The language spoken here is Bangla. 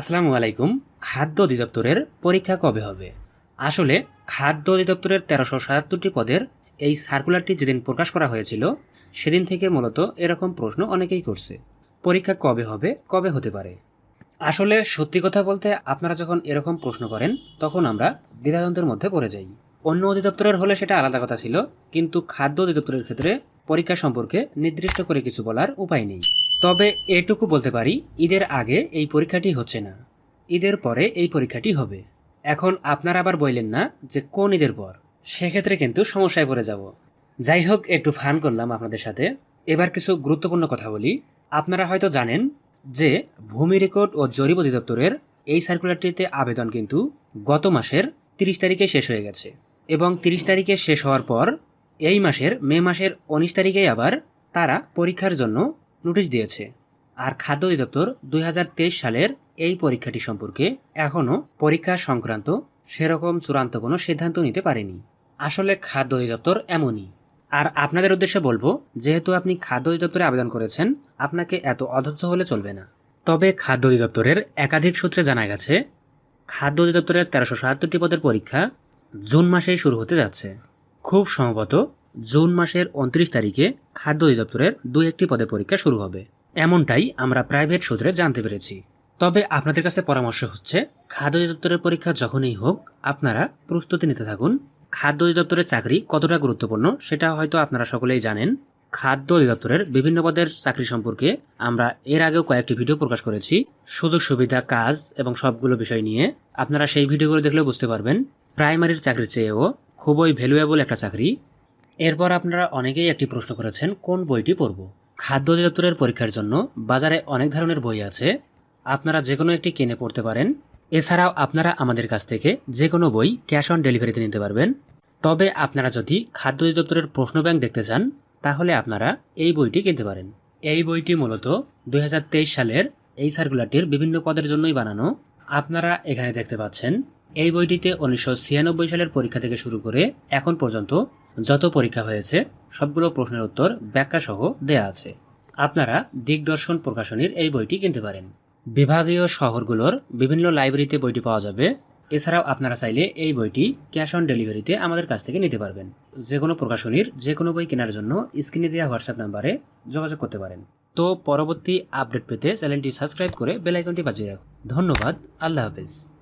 আসসালামু আলাইকুম। খাদ্য অধিদপ্তরের পরীক্ষা কবে হবে? আসলে, খাদ্য অধিদপ্তরের তেরোশো সাতাত্তরটি পদের এই সার্কুলারটি যেদিন প্রকাশ করা হয়েছিল, সেদিন থেকে মূলত এরকম প্রশ্ন অনেকেই করছে। পরীক্ষা কবে হবে? কবে হতে পারে? আসলে, সত্যি কথা বলতে আপনারা যখন এরকম প্রশ্ন করেন, তখন আমরা দ্বিধাদ্বন্দ্বের মধ্যে পড়ে যাই। অন্য অধিদপ্তরের হলে সেটা আলাদা কথা ছিল, কিন্তু খাদ্য অধিদপ্তরের ক্ষেত্রে পরীক্ষা সম্পর্কে নির্দিষ্ট করে কিছু বলার উপায় নেই। তবে এটুকু বলতে পারি, ঈদের আগে এই পরীক্ষাটি হচ্ছে না। ঈদের পরে এই পরীক্ষাটি হবে। এখন আপনারা আবার বললেন না যে কোন ঈদের পর। সেক্ষেত্রে কিন্তু সমস্যায় পড়ে যাব। যাই হোক, একটু ফান করলাম আপনাদের সাথে। এবার কিছু গুরুত্বপূর্ণ কথা বলি। আপনারা হয়তো জানেন যে ভূমি রেকর্ড ও জরিপ অধিদপ্তরের এই সার্কুলারটিতে আবেদন কিন্তু গত মাসের তিরিশ তারিখে শেষ হয়ে গেছে এবং তিরিশ তারিখে শেষ হওয়ার পর এই মাসের মে মাসের উনিশ তারিখেই আবার তারা পরীক্ষার জন্য নোটিশ দিয়েছে। আর খাদ্য অধিদপ্তর দুই হাজার তেইশ সালের এই পরীক্ষাটি সম্পর্কে এখনও পরীক্ষা সংক্রান্ত সেরকম চূড়ান্ত কোনো সিদ্ধান্ত নিতে পারেনি। আসলে খাদ্য অধিদপ্তর এমনই। আর আপনাদের উদ্দেশ্যে বলব, যেহেতু আপনি খাদ্য অধিদপ্তরে আবেদন করেছেন, আপনাকে এত অধৈর্য হলে চলবে না। তবে খাদ্য অধিদপ্তরের একাধিক সূত্রে জানা গেছে, খাদ্য অধিদপ্তরের তেরোশো সাতাত্তরটি পদের পরীক্ষা জুন মাসেই শুরু হতে যাচ্ছে। খুব সম্ভবত জুন মাসের উনত্রিশ তারিখে খাদ্য অধিদপ্তরের দুই একটি পদে পরীক্ষা শুরু হবে। এমনটাই আমরা প্রাইভেট সূত্রে জানতে পেরেছি। তবে আপনাদের কাছে পরামর্শ হচ্ছে, খাদ্য অধিদপ্তরের পরীক্ষা যখনই হোক, আপনারা প্রস্তুতি নিতে থাকুন। খাদ্য অধিদপ্তরের চাকরি কতটা গুরুত্বপূর্ণ সেটা হয়তো আপনারা সকলেই জানেন। খাদ্য অধিদপ্তরের বিভিন্ন পদের চাকরি সম্পর্কে আমরা এর আগেও কয়েকটি ভিডিও প্রকাশ করেছি। সুযোগ, সুবিধা, কাজ এবং সবগুলো বিষয় নিয়ে আপনারা সেই ভিডিওগুলো দেখলেও বুঝতে পারবেন। প্রাইমারির চাকরির চেয়েও খুবই ভ্যালুয়েবল একটা চাকরি। এরপর আপনারা অনেকেই একটি প্রশ্ন করেছেন, কোন বইটি পড়ব? খাদ্য অধিদপ্তরের পরীক্ষার জন্য বাজারে অনেক ধরনের বই আছে, আপনারা যে কোনো একটি কিনে পড়তে পারেন। এছাড়াও আপনারা আমাদের কাছ থেকে যে কোনো বই ক্যাশ অন ডেলিভারিতে নিতে পারবেন। তবে আপনারা যদি খাদ্য অধিদপ্তরের প্রশ্ন ব্যাংক দেখতে চান, তাহলে আপনারা এই বইটি কিনতে পারেন। এই বইটি মূলত দু হাজার তেইশ সালের এই সার্কুলারটির বিভিন্ন পদের জন্যই বানানো। আপনারা এখানে দেখতে পাচ্ছেন, এই বইটিতে উনিশশো ছিয়ানব্বই সালের পরীক্ষা থেকে শুরু করে এখন পর্যন্ত যত পরীক্ষা হয়েছে, সবগুলো প্রশ্নের উত্তর ব্যাখ্যা সহ দেয়া আছে। আপনারা দিগদর্শন প্রকাশনীর এই বইটি কিনতে পারেন। বিভাগীয় শহরগুলোর বিভিন্ন লাইব্রেরিতে বইটি পাওয়া যাবে। এছাড়াও আপনারা চাইলে এই বইটি ক্যাশ অন ডেলিভারিতে আমাদের কাছ থেকে নিতে পারবেন। যে কোনো প্রকাশনীর যে কোনো বই কেনার জন্য স্ক্রিনে দেওয়া হোয়াটসঅ্যাপ নাম্বারে যোগাযোগ করতে পারেন। তো পরবর্তী আপডেট পেতে চ্যানেলটি সাবস্ক্রাইব করে বেল আইকনটি বাজিয়ে রাখুন। ধন্যবাদ। আল্লাহ হাফেজ।